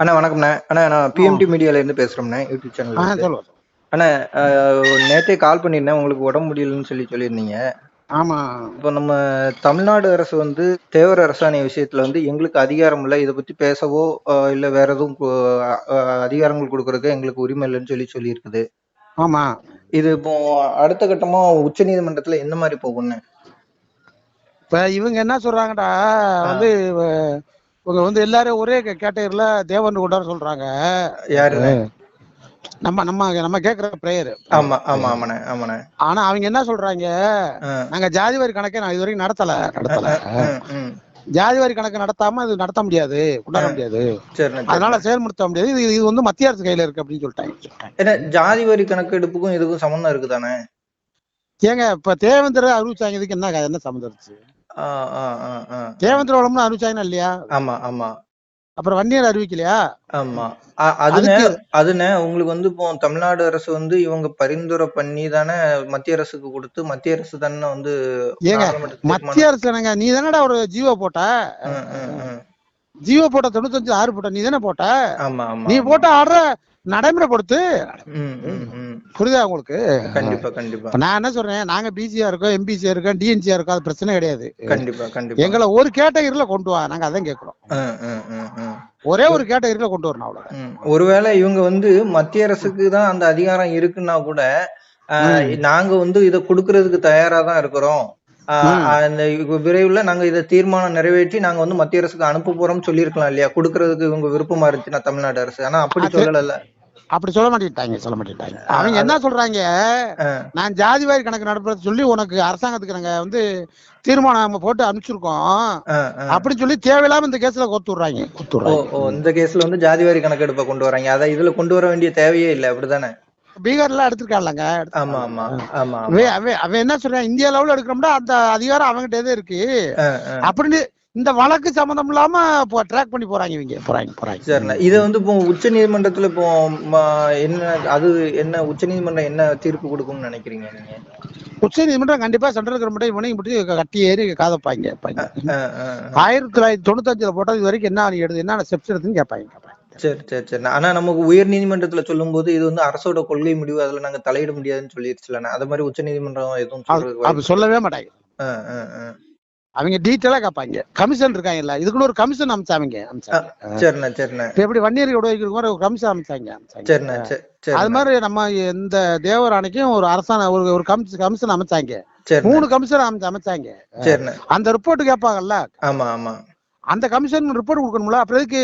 அண்ணா வணக்கம்ண்ணே. அண்ணா நான் பிஎம்டி மீடியால இருந்து பேசுறோம்ண்ணே யூடியூப் சொல்லுங்க அண்ணா நேத்தே கால் பண்ணியிருந்தேன் உங்களுக்கு உடம்பு முடியலன்னு சொல்லி சொல்லியிருந்தீங்க. ஆமா. இப்போ நம்ம தமிழ்நாடு அரசு வந்து தேவர் அரசாணை விஷயத்துல வந்து எங்களுக்கு அதிகாரம் இல்லை. இதை பத்தி பேசவோ இல்ல வேற எதுவும் அதிகாரங்கள் கொடுக்கறதுக்கு எங்களுக்கு உரிமை இல்லைன்னு சொல்லி சொல்லியிருக்குது. ஆமா. இது இப்போ அடுத்த கட்டமா உச்சநீதிமன்றத்துல எந்த மாதிரி போகும்னு இப்ப இவங்க என்ன சொல்றாங்கடா வந்து இவங்க வந்து எல்லாரும் ஒரே கேட்டகரியில தேவன் கொண்டாட சொல்றாங்க. யாருண்ணே நம்ம நம்ம நம்ம கேக்குற பிரேயர் ஆமா ஆமா ஆமாண்ணே ஆமாண்ணே. ஆனா அவங்க என்ன சொல்றாங்க. நாங்க ஜாதி வாரி கணக்கே நான் இது வரைக்கும் நடத்தல நடத்தல ம், ம். ஜாதி வாரி கணக்கு நடத்தாம இது நடத்த முடியாது கொண்டாட முடியாது. அதனால செயல்படுத்த முடியாது. இது இது வந்து மத்திய அரசு கையில இருக்கு அப்படின்னு சொல்லிட்டாங்க. ஏன்னா ஜாதி வரி கணக்கெடுப்புக்கும் இதுக்கும் சம்மந்தம் இருக்குதானே ஏங்க இப்ப தேவேந்திர அறிவிச்சாங்க இதுக்கு என்ன என்ன சம்மந்தம் இருந்துச்சு. தேவேந்திர வளம்னு அறிவிச்சாங்கன்னா இல்லையா? ஆமா ஆமா. அப்புறம் வன்னியர் அறிவிக்கலையா? ஆமா. அதுனே அதுனே உங்களுக்கு வந்து இப்போ தமிழ்நாடு அரசு வந்து இவங்க பரிந்துரை பண்ணி தானே மத்திய அரசுக்கு கொடுத்து மத்திய அரசு தானே வந்து ஏங்க, மத்திய அரசு என்னங்க நீ தானடா ஒரு ஜீவோ போட்ட. ஜீவோ போட்ட தொண்ணூத்தஞ்சு ஆறு போட்ட நீ தானே போட்ட? ஆமா ஆமா நீ. போட்ட ஆர்டர நடைமுறைப்படுத்து. புரியுதா உங்களுக்கு? கண்டிப்பா கண்டிப்பா. நான் என்ன சொல்றேன் நாங்க பிசியா இருக்கோம் எம்பிசியா இருக்கோம் டிஎன்சியா இருக்கோம் அது பிரச்சனை கிடையாது. கண்டிப்பா கண்டிப்பா. எங்களை ஒரு கேட்டகரியில கொண்டு வா நாங்க அதான் கேக்குறோம் ம், ம், ம், ம். ஒரே ஒரு கேட்டகரியில கொண்டு வரணும் அவ்வளவு. ஒருவேளை இவங்க வந்து மத்திய அரசுக்கு தான் அந்த அதிகாரம் இருக்குன்னா கூட நாங்க வந்து இதை கொடுக்கறதுக்கு தயாரா தான் இருக்கிறோம். அந்த விரைவுல நாங்க இதை தீர்மானம் நிறைவேற்றி நாங்க வந்து மத்திய அரசுக்கு அனுப்ப போறோம்னு சொல்லியிருக்கலாம் இல்லையா? கொடுக்கறதுக்கு இவங்க விருப்பமா இருந்துச்சுன்னா தமிழ்நாடு அரசு. ஆனா அப்படி சொல்லல. அப்படி சொல்ல மாட்டேங்கிட்டாங்க சொல்ல மாட்டேங்கிட்டாங்க அவங்க என்ன சொல்றாங்க? நான் ஜாதி வாரி கணக்கு நடப்புறது சொல்லி உனக்கு அரசாங்கத்துக்கு நாங்க வந்து தீர்மானம் நம்ம போட்டு அனுப்பிச்சிருக்கோம். அப்படின்னு சொல்லி தேவையில்லாம இந்த கேஸ்ல கொத்து விடுறாங்க. கொத்து விடுறாங்க. இந்த கேஸ்ல வந்து ஜாதிவாரி கணக்கெடுப்பை கொண்டு வராங்க. அதை இதுல கொண்டு வர வேண்டிய தேவையே இல்லை. அப்படிதானே பீகார்ல எடுத்திருக்கான்லங்க ஆமா ஆமா ஆமா ஆமா. அவன் அவன் என்ன சொல்றான்? இந்தியா லெவல்ல எடுக்கிறோம்னா அந்த அதிகாரம் அவங்ககிட்ட இருக்கு. அப்படின்னு இந்த வழக்கு சம்பந்தம் இல்லாம ட்ராக் பண்ணி போறாங்க இவங்க. போறாங்க போறாங்க. சரிண்ணா. இதை வந்து இப்போ உச்ச நீதிமன்றத்துல இப்போ என்ன அது என்ன உச்ச நீதிமன்றம் என்ன தீர்ப்பு கொடுக்கும்னு நினைக்கிறீங்க நீங்க? உச்ச நீதிமன்றம் கண்டிப்பா சென்ட்ரல் கவர்மெண்ட் இவனையும் போட்டு கட்டி ஏறி காதப்பாங்க. ஆயிரத்தி தொள்ளாயிரத்தி தொண்ணூத்தஞ்சுல போட்டது வரைக்கும் என்ன எடுத்து என்ன ஸ்டெப்ஸ் எடுத்துன்னு கேட்பாங்க கேட்பாங்க. சரி சரி சரி. ஆனா நமக்கு உயர் நீதிமன்றத்துல சொல்லும்போது இது வந்து அரசோட கொள்கை முடிவு. அதுல நாங்க தலையிட முடியாதுன்னு சொல்லிருச்சுலண்ணா அது மாதிரி உச்ச நீதிமன்றம் எதுவும் அப்படி சொல்லவே மாட்டாங்க. அவங்க டீட்டெயிலா கேட்பாங்க கமிஷன் இருக்காங்கல்ல இதுக்குன்னு ஒரு கமிஷன் அமைச்சாங்க. சரிண்ணா சரிண்ணா. எப்படி வன்னியர் உடவைக்கு ஒரு கமிஷன் அமைச்சாங்க சரிண்ணா சரி அது மாதிரி நம்ம இந்த தேவர் அணைக்கும் ஒரு அரசாணை ஒரு ஒரு கமிஷன் அமைச்சாங்க. மூணு கமிஷன் அமைச்சு அமைச்சாங்க. அந்த ரிப்போர்ட் கேட்பாங்கல்ல. ஆமா ஆமா. அந்த கமிஷன் ரிப்போர்ட் கொடுக்கணும்ல? அப்புறம் எதுக்கு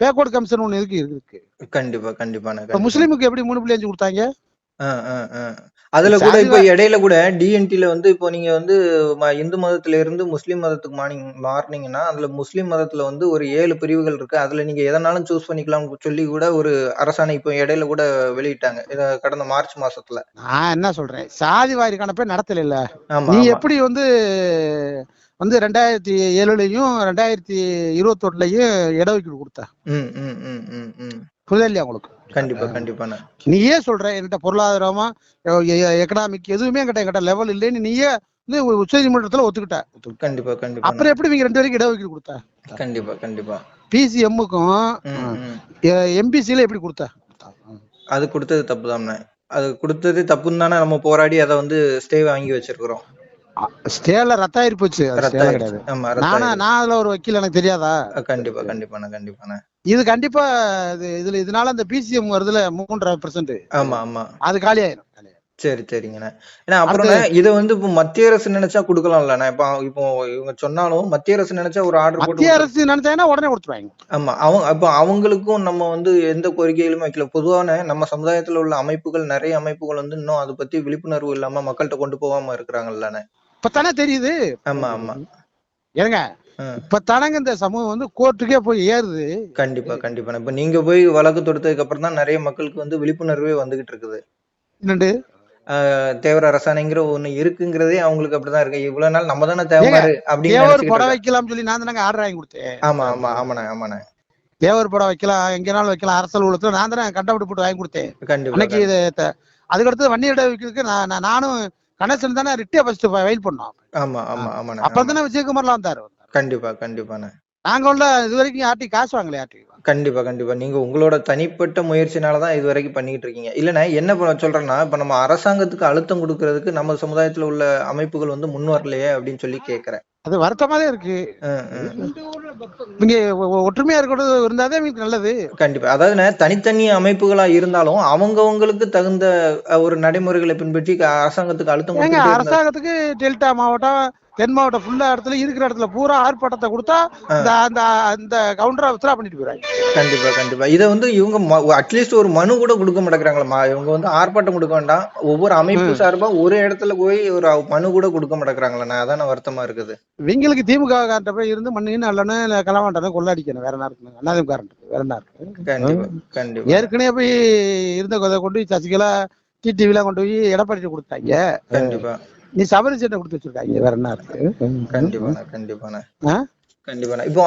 பேக்வர்ட் கமிஷன் ஒண்ணு இருக்கு இருக்கு? கண்டிப்பா கண்டிப்பா. முஸ்லீமுக்கு எப்படி மூணு புள்ளி அஞ்சு கொடுத்தாங்க. அதுல கூட இப்ப இடையில கூட டிஎன்டில வந்து இப்போ நீங்க வந்து இந்து மதத்துல இருந்து முஸ்லீம் மதத்துக்கு மாறிங்க மாறினீங்கன்னா அதுல முஸ்லீம் மதத்துல வந்து ஒரு ஏழு பிரிவுகள் இருக்கு. அதுல நீங்க எதனாலும் சூஸ் பண்ணிக்கலாம்னு சொல்லி கூட ஒரு அரசாணை இப்போ இடையில கூட வெளியிட்டாங்க. கடந்த மார்ச் மாசத்துல. நான் என்ன சொல்றேன்? சாதி வாரி கணப்பே நடத்தல நீ எப்படி வந்து வந்து ரெண்டாயிரத்தி ஏழுலயும் ரெண்டாயிரத்தி இருபத்தொன்னுலயும் இடஒதுக்கீடு கொடுத்த. ம் ம் ம் ம் ம். புரியுதா இல்லையா உங்களுக்கு? கண்டிப்பா கண்டிப்பாண்ணா நீயே சொல்ற என்கிட்ட பொருளாதாரமா எக்கனாமிக் எதுவுமே என்கிட்ட என்கிட்ட லெவல் இல்லைன்னு நீயே வந்து உச்ச நீதிமன்றத்துல ஒத்துக்கிட்ட. கண்டிப்பா கண்டிப்பா அப்புறம் எப்படி நீங்க ரெண்டு பேருக்கு இடஒதுக்கீடு கொடுத்த? கண்டிப்பா கண்டிப்பா. பிசிஎம்முக்கும் எம்பிசில எப்படி கொடுத்த? அது கொடுத்தது தப்புதாண்ணே அது கொடுத்தது தப்புன்னு தானே நம்ம போராடி அதை வந்து ஸ்டே வாங்கி வச்சிருக்கிறோம். ஸ்டேல ரத்த ஆயிரு போச்சு. கிடையாது. நானா. நான் அதுல ஒரு வக்கீல் எனக்கு தெரியாதா? கண்டிப்பா கண்டிப்பாண்ணா கண்டிப்பாண்ணே. இது கண்டிப்பா இது இதுல இதனால அந்த பிசிஎம் வருதுல மூன்றரை பெர்சென்ட் ஆமா ஆமா. அது காலி ஆயிரும் சரி சரிங்கண்ணே. ஏன்னா அப்புறம் இதை வந்து இப்போ மத்திய அரசு நினைச்சா கொடுக்கலாம்லண்ணே இப்போ இப்போ இவங்க சொன்னாலும் மத்திய அரசு நினைச்சா ஒரு ஆர்டர் மத்திய அரசு நினைச்சாங்கன்னா உடனே கொடுத்துருவாங்க. ஆமா அவங்க அப்போ அவங்களுக்கும் நம்ம வந்து எந்த கோரிக்கைகளும் வைக்கல. பொதுவான நம்ம சமுதாயத்துல உள்ள அமைப்புகள் நிறைய அமைப்புகள் வந்து இன்னும் அதை பத்தி விழிப்புணர்வு இல்லாம மக்கள்கிட்ட கொண்டு போகாம இருக்கிறாங்கல்லண்ணே. இப்பதானே தெரியுது? ஆமா ஆமா. ஏங்க. இப்ப தானங்க இந்த சமூகம் வந்து கோர்ட்டுக்கே போய் ஏறுது. கண்டிப்பா கண்டிப்பா இப்ப நீங்க போய் வழக்கு தொடுத்ததுக்கு அப்புறம் தான் நிறைய மக்களுக்கு வந்து விழிப்புணர்வே வந்துகிட்டு இருக்குது. என்னண்டு? தேவர் அரசாணைங்கிற ஒண்ணு இருக்குங்கிறதே அவங்களுக்கு அப்படிதான் இருக்கு. இவ்வளவு நாள் நம்ம தானே அப்படின்னு தேவர் நினைச்சுக்கிட்டு படம். வைக்கலாம்னு சொல்லி நான் தானங்க ஆர்டர் வாங்கி கொடுத்தேன். ஆமா ஆமா ஆமாண்ணே ஆமாண்ணே. தேவர் படம் வைக்கலாம் எங்கனாலும் வைக்கலாம் அரசல் உலகத்துல நான் தானே கண்டபடி போட்டு வாங்கி கொடுத்தேன். கண்டிப்பா அன்னைக்கு இது அதுக்கடுத்து வன்னியட வைக்கிறதுக்கு நான் நான்- நானும் கணேசன் தானே ரிட்டே ஃபர்ஸ்ட் ஃபைல் பண்ணோம் ஆமா ஆமா ஆமாண்ணே அப்ப தானே விஜயகுமார்லாம் வந்தாரு கண்டிப்பா கண்டிப்பாண்ணே. நாங்க உள்ள இது வரைக்கும் யார்ட்டையும் காசு வாங்கல யார்ட்டையும் கண்டிப்பா கண்டிப்பா. நீங்க உங்களோட தனிப்பட்ட முயற்சினாலதான் இது வரைக்கும் பண்ணிட்டு இருக்கீங்க. இல்லண்ணா என்ன பண்ண சொல்றேன்னா இப்ப நம்ம அரசாங்கத்துக்கு அழுத்தம் கொடுக்கறதுக்கு நம்ம சமுதாயத்துல உள்ள அமைப்புகள் வந்து முன் வரலையே அப்படின்னு சொல்லி கேக்குறேன். அது வருத்தமாவே இருக்கு. அஹ் அஹ். இங்க ஒற்றுமையா இருக்கிறது இருந்தாதான் எங்களுக்கு நல்லது. கண்டிப்பா. அதாவதுண்ணே தனித்தனி அமைப்புகளா இருந்தாலும் அவங்கவங்களுக்கு தகுந்த ஒரு நடைமுறைகளை பின்பற்றி அரசாங்கத்துக்கு அழுத்தம் அரசாங்கத்துக்கு டெல்டா மாவட்டம் தென் மாவட்டம் ஃபுல்லா இடத்துல இருக்கிற இடத்துல பூரா ஆர்ப்பாட்டத்தை கொடுத்தா இந்த அந்த அந்த கவுண்டரை வித்ரா பண்ணிட்டு போயிறாங்க கண்டிப்பா கண்டிப்பா. இதை வந்து இவங்க அட்லீஸ்ட் ஒரு மனு கூட கொடுக்க மாட்டேங்கிறாங்களா இவங்க வந்து ஆர்ப்பாட்டம் கொடுக்க வேண்டாம். ஒவ்வொரு அமைப்பு சார்பா ஒரு இடத்துல போய் ஒரு மனு கூட கொடுக்க மாட்டேங்கிறாங்களா அதான வருத்தமா இருக்குது. இவங்களுக்கு திமுக காரண்ட போய் இருந்து மண்ணின்னு நல்லன்னு இல்ல கலவாண்டனும் கொள்ளடிக்கணும். வேற இருக்கு அண்ணாதிமுக வேற கண்டிப்பா ஏற்கனவே போய் இருந்த கொண்டு போய் சசிகலா டிடிவிலாம் கொண்டு போய் எடப்பாடி கொடுத்தாங்க கண்டிப்பா. நீ சபரி சட்டை கொடுத்து வச்சிருக்காங்க வேற என்ன இருக்கு? கண்டிப்பாண்ணா. கண்டிப்பாண்ணா? கண்டிப்பாண்ணா. இப்போ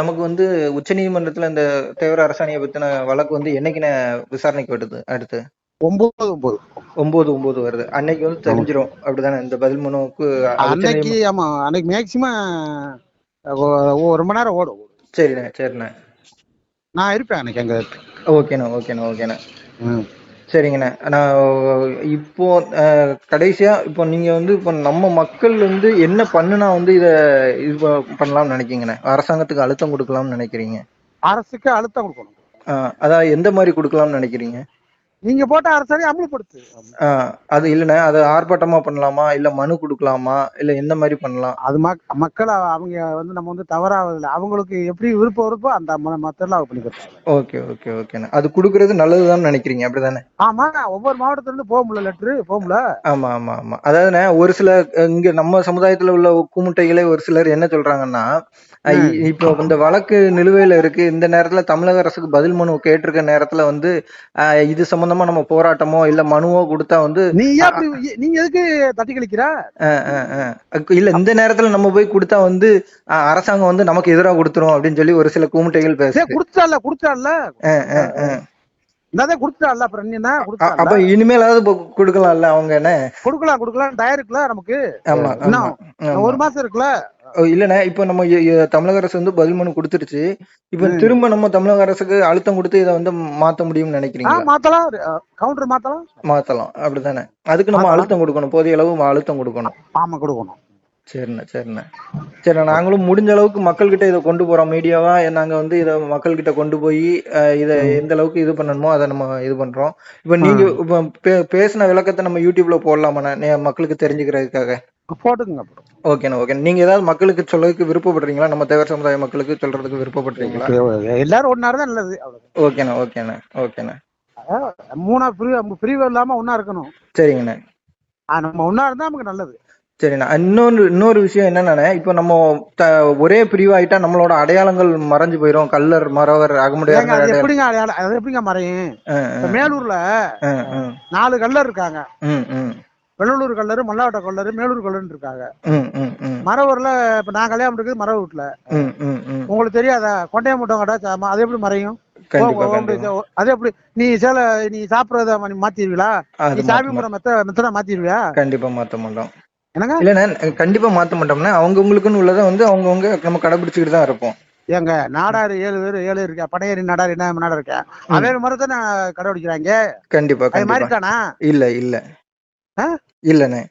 நமக்கு வந்து உச்சநீதிமன்றத்துல இந்த தேவர அரசாணையை பத்தின வழக்கு வந்து என்னைக்குண்ணே விசாரணைக்கு வருது அடுத்து? ஒன்பது ஒன்பது. ஒன்பது ஒன்பது வருது. அன்னைக்கு வந்து தெரிஞ்சிரும். அப்படிதானே இந்த பதில் மனுவுக்கு அன்னைக்கு ஆமா அன்னைக்கு மேக்சிமம் ஒரு மணி நேரம் ஓடும். சரிண்ணே சரிண்ணே. நான் இருப்பேன் அன்னைக்கு அங்க. ஓகேண்ணா ஓகேண்ணா ஓகேண்ணா. சரிங்கண்ணே. நான் இப்போ கடைசியா இப்போ நீங்க வந்து இப்போ நம்ம மக்கள் வந்து என்ன பண்ணுனா வந்து இத இது பண்ணலாம்னு நினைக்கிறீங்கண்ணே? அரசாங்கத்துக்கு அழுத்தம் கொடுக்கலாம்னு நினைக்கிறீங்க? அரசுக்கு அழுத்தம் கொடுக்கணும். அதான் எந்த மாதிரி கொடுக்கலாம்னு நினைக்கிறீங்க? நீங்க போட்ட அரசாணை அமல்படுத்து. அது இல்லைண்ணே அது ஆர்ப்பாட்டமா பண்ணலாமா? இல்ல மனு கொடுக்கலாமா? இல்ல எந்த மாதிரி பண்ணலாம்? அது மக் மக்கள் அவ- அவங்க வந்து நம்ம வந்து தவறாவதில்லை. அவங்களுக்கு எப்படி விருப்பம் விருப்பம் அந்த மத்தெல்லாம் அவங்க பண்ணிக்கிறாங்க ஓகே ஓகே ஓகேண்ணே. அது கொடுக்கறது நல்லதுதான் நினைக்கிறீங்க அப்படிதானே? ஆமா ஒவ்வொரு மாவட்டத்துல இருந்து போக முடியல லெட்டரு போக முடியல. ஆமா ஆமா ஆமா. அதாவதுண்ணே ஒரு சில இங்க நம்ம சமுதாயத்துல உள்ள கூமுட்டைகளே ஒரு சிலர் என்ன சொல்றாங்கன்னா இப்போ இந்த வழக்கு நிலுவையில இருக்கு. இந்த நேரத்துல தமிழக அரசுக்கு பதில் மனு கேட்டிருக்க நேரத்துல வந்து இது சம்பந்தமா நம்ம போராட்டமோ இல்ல மனுவோ கொடுத்தா வந்து நீ நீங்க எதுக்கு தட்டி கழிக்கிற? இல்ல இந்த நேரத்துல நம்ம போய் கொடுத்தா வந்து அரசாங்கம் வந்து நமக்கு எதிராக கொடுத்துரும் அப்படின்னு சொல்லி ஒரு சில கூமுட்டைகள் பேசு குடுத்தால குடுத்தால என்னதான் குடுத்தால அப்புறம் என்ன அப்ப இனிமேலாவது கொடுக்கலாம்ல அவங்க என்ன? கொடுக்கலாம் கொடுக்கலாம். டயர் இருக்குல்ல நமக்கு? ஆமா. ஒரு மாசம் இருக்குல்ல? இல்லண்ணே. இப்போ நம்ம தமிழக அரசு வந்து பதில் மனு கொடுத்துருச்சு. இப்போ திரும்ப நம்ம தமிழக அரசுக்கு அழுத்தம் கொடுத்து இதை வந்து மாத்த முடியும்னு ஆ நினைக்கிறீங்களா மாத்தலாம் கவுண்டர் மாத்தலாம். மாத்தலாம். அப்படிதானே அதுக்கு நம்ம அழுத்தம் கொடுக்கணும். போதிய அளவு அழுத்தம் கொடுக்கணும். ஆமா கொடுக்கணும். சரிண்ணே சரிண்ணே. சரிண்ணே நாங்களும் முடிஞ்ச அளவுக்கு மக்கள்கிட்ட இதை கொண்டு போறோம். மீடியாவா நாங்க வந்து இதை மக்கள்கிட்ட கொண்டு போய் இதை எந்த அளவுக்கு இது பண்ணணுமோ அதை நம்ம இது பண்றோம். இப்போ நீங்க இப்போ பேசின விளக்கத்தை நம்ம யூடியூப்ல போடலாமாண்ணே மக்களுக்கு தெரிஞ்சுக்கிறதுக்காக? போட்டுக்குங்க. ஓகேண்ணே ஓகே நீங்க ஏதாவது மக்களுக்கு சொல்லறதுக்கு விருப்பப்படுறீங்களா? நம்ம தேவர் சமுதாய மக்களுக்கு சொல்றதுக்கு விருப்பப்படுறீங்களா? எல்லாரும் ஒன்னா இருந்தா நல்லது. ஓகேண்ணே ஓகேண்ணே ஓகேண்ணே. மூணா பிரிவு பிரிவு இல்லாம ஒன்னா இருக்கணும். சரிங்கண்ணே. நம்ம ஒன்னா இருந்தா நமக்கு நல்லது. சரிண்ணா இன்னொன்று இன்னொரு விஷயம் என்னன்னா இப்போ நம்ம ஒரே பிரிவாயிட்டா நம்மளோட அடையாளங்கள் மறைஞ்சு போயிரும். கல்லர் மறவர் அகமுடையார் எப்படிங்க அடையாளம் அது எப்படிங்க மறையும்? மேலூர்ல நாலு கல்லர் இருக்காங்க. வெள்ளலூர் கல்லர் மல்லாவட்ட கல்லர் மேலூர் கல்லர் இருக்காங்க. மரவூர்ல இப்ப நான் கல்யாணம் இருக்குது மரவ வீட்டுல உங்களுக்கு தெரியாதா? கொண்டையமுட்டம் கடை அது எப்படி மறையும்? அது எப்படி? நீ சேல நீ சாப்பிடுறத மாத்திடுவீங்களா நீ சாமி முறை மெத்த மெத்தனா மாத்திடுவியா? கண்டிப்பா மாத்த மாட்டோம். இல்லண்ணே கண்டிப்பா மாத்த மாட்டோம்னா அவங்கவுங்களுக்குன்னு உள்ளதை வந்து அவங்கவுங்க நம்ம கடைபிடிச்சுக்கிட்டு தான் இருப்போம். ஏங்க நாடாரு ஏழு பேர் ஏழு இருக்கா? பனையேறி நாடார் என்ன நாடார் இருக்கா? அதே மாதிரி தானே கடைபிடிக்கிறாங்க? கண்டிப்பா அது மாதிரி தானா? இல்ல இல்ல? இல்லண்ணே.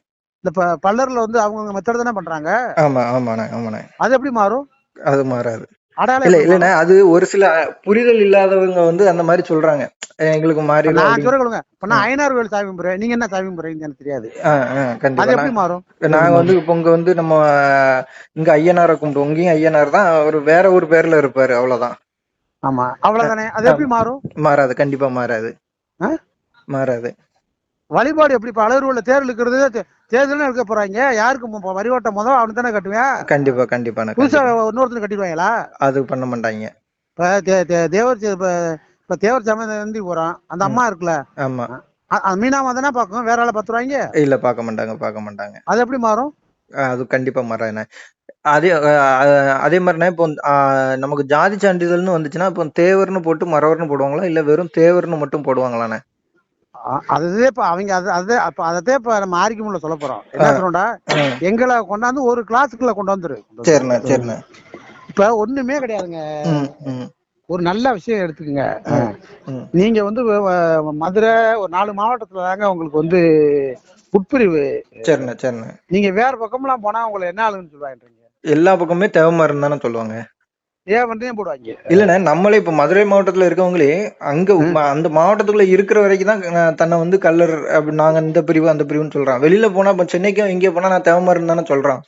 இந்த பல்லர்ல வந்து அவங்க மெத்தட் தானே பண்றாங்க? ஆமா ஆமாண்ணே ஆமாண்ணே. அது எப்படி மாறும்? அது மாறாது. இல்ல இல்லண்ணே அது ஒரு சில புரிதல் இல்லாதவங்க வந்து அந்த மாதிரி சொல்றாங்க. எங்களுக்கு? மாறிடும் நான். சொல்லுங்க இப்ப நான் ஐநாறு வேல் சாமி முறை நீங்க என்ன சாமி முறைன்னு எனக்கு தெரியாது. அது கண்டிப்பா எப்படி மாறும்? நாங்க வந்து இப்போ இங்க வந்து நம்ம இங்க ஐயனாரை கும்பிடுவோம். இங்கேயும் ஐயனார் தான் அவர் வேற ஒரு பேர்ல இருப்பாரு அவ்வளவுதான். ஆமா அவ்வளவுதானே? அது எப்படி மாறும்? மாறாது கண்டிப்பா மாறாது? மாறாது. வழிபாடு எப்படி இப்ப அழகுல தேர் இழுக்கிறது? தே- தேர்தலும் இருக்க போறாங்க. யாருக்கு மு- வரிவட்டம் முதல் அவனு தானே கட்டுவேன்? கண்டிப்பா கண்டிப்பாண்ணே புதுசா கண்டிப்பா. இன்னொருத்தர் கட்டிடுவாங்களா? அது பண்ண மாட்டாங்க. இப்ப தேவர் இப்ப தேவர் சமந்தி போறான். அந்த அம்மா இருக்குல்ல? ஆமா. மீனாம தானே பாக்கும் வேற ஆளை பத்துருவாங்க இல்ல பார்க்க மாட்டாங்க பார்க்க மாட்டாங்க. அது எப்படி மாறும்? அது கண்டிப்பா மாறாதுண்ணே அதே அதே மாதிரிண்ணே இப்போ நமக்கு ஜாதி சான்றிதழ்னு வந்துச்சுன்னா இப்போ தேவர்னு போட்டு மறவர்னு போடுவாங்களா? இல்ல வெறும் தேவர்னு மட்டும் போடுவாங்களாண்ணே அ- அதுதான் இப்ப அவங்க அது அது அப்ப அதத்தே இப்ப நம்ம ஆரிக்குமுள்ள சொல்ல போறோம். என்ன சொல்றோம்டா. எங்களை கொண்டாந்து ஒரு கிளாஸுக்குள்ள கொண்டு வந்துரு. சரிண்ணே சரிண்ணே. இப்ப ஒண்ணுமே கிடையாதுங்க. ஒரு நல்ல விஷயம் எடுத்துக்கங்க. நீங்க வந்து மதுரை ஒரு நாலு மாவட்டத்துல தாங்க உங்களுக்கு வந்து உட்பிரிவு. சரிண்ணே சரிண்ணே. நீங்க வேற பக்கம்லாம் போனா உங்களை என்ன ஆளுன்னு சொல்லுவாங்கன்றீங்க? எல்லா பக்கமே தேவமரம் தானே சொல்லுவாங்க. ஏன் போடுவாங்க? இல்லண்ணே நம்மளே இப்ப மதுரை மாவட்டத்துல இருக்கவங்களே அங்க அந்த மாவட்டத்துக்குள்ள இருக்கிற வரைக்கும் தான் தன்னை வந்து கல்லர் அப்படி நாங்க இந்த பிரிவு அந்த பிரிவுன்னு சொல்றான் வெளியில போனா இப்ப சென்னைக்கும் இங்கே போனா நான் தேவமரம் தானே சொல்றான்.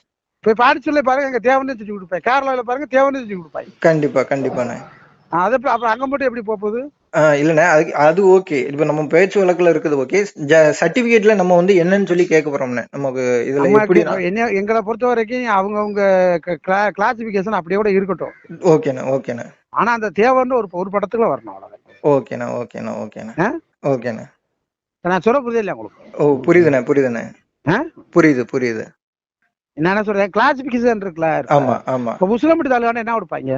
போய் பாடி சொல்லி பாருங்க எங்க தேவனே செஞ்சு கொடுப்பேன் கேரளாவில் பாருங்க தேவனே செஞ்சு கொடுப்பாங்க. கண்டிப்பா கண்டிப்பாண்ணே. அது அப்புறம் அங்க மட்டும் எப்படி போக போகுது? இல்லண்ணே அது அது ஓகே. இப்ப நம்ம பேச்சு வழக்குல இருக்குது ஓகே. சர்டிபிகேட்ல நம்ம வந்து என்னன்னு சொல்லி கேட்க போறோம்னே நமக்கு இதுல எப்படி என்ன எங்களை பொறுத்த வரைக்கும் அவங்கவுங்க கிளாசிபிகேஷன் அப்படியே கூட இருக்கட்டும். ஓகேண்ணே ஓகேண்ணே. ஆனா அந்த தேவன்னு ஒரு ஒரு படத்துக்குள்ள வரணும் அவ்வளவுதான். ஓகேண்ணே ஓகேண்ணே ஓகேண்ணே. ஆ? ஓகேண்ணே. நான் சொல்ல புரியுது இல்லையா உங்களுக்கு? ஓ புரியுதுண்ணே புரியுதுண்ணே? புரியுது புரியுது. நான் என்ன சொல்றேன்? கிளாசிபிகேஷன் இருக்குல்ல ஆமா ஆமா. இப்ப முஸ்லிம் தாலுகான என்ன கொடுப்பாங்க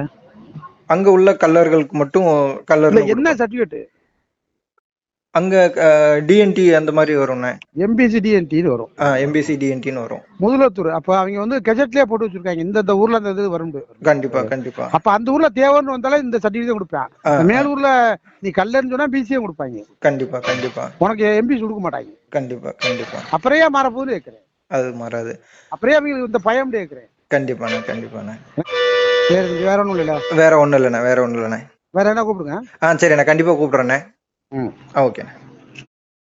அங்க உள்ள கல்லர்களுக்கு மட்டும் கல்லர் என்ன சர்டிபிகேட் அங்க டிஎன்டி அந்த மாதிரி வரும்ண்ணே எம்பிசி டிஎன்டின்னு வரும். எம்பிசி டிஎன்டின்னு வரும். முதலத்தூர் அப்ப அவங்க வந்து கெஜெட்லயே போட்டு வச்சிருக்காங்க. இந்த இந்த ஊர்ல இந்த இது வரும் கண்டிப்பா கண்டிப்பா. அப்ப அந்த ஊர்ல தேவன்னு வந்தாலே இந்த சர்டிபிகேட் கொடுப்பேன். மேலூர்ல நீ கல்லன்னு சொன்னா பிசியும் கொடுப்பாங்க. கண்டிப்பா கண்டிப்பா. உனக்கு எம்பிசி கொடுக்க மாட்டாங்க. கண்டிப்பா கண்டிப்பா. அப்புறம் ஏன் மாறப்போகுதுன்னு கேட்கிறேன் அது மாறாது. அப்புறம் அவங்களுக்கு இந்த பயம் கேட்கிறேன் கண்டிப்பாண்ணே கண்டிப்பாண்ணே. வேற வேற இல்ல வேற ஒண்ணும் இல்லைண்ணே வேற ஒண்ணும் இல்லைண்ணே. வேற என்ன கூப்பிடுங்க? ஆ சரிண்ணே கண்டிப்பா கூப்பிடுறேண்ணே. ம். ஓகேண்ணே.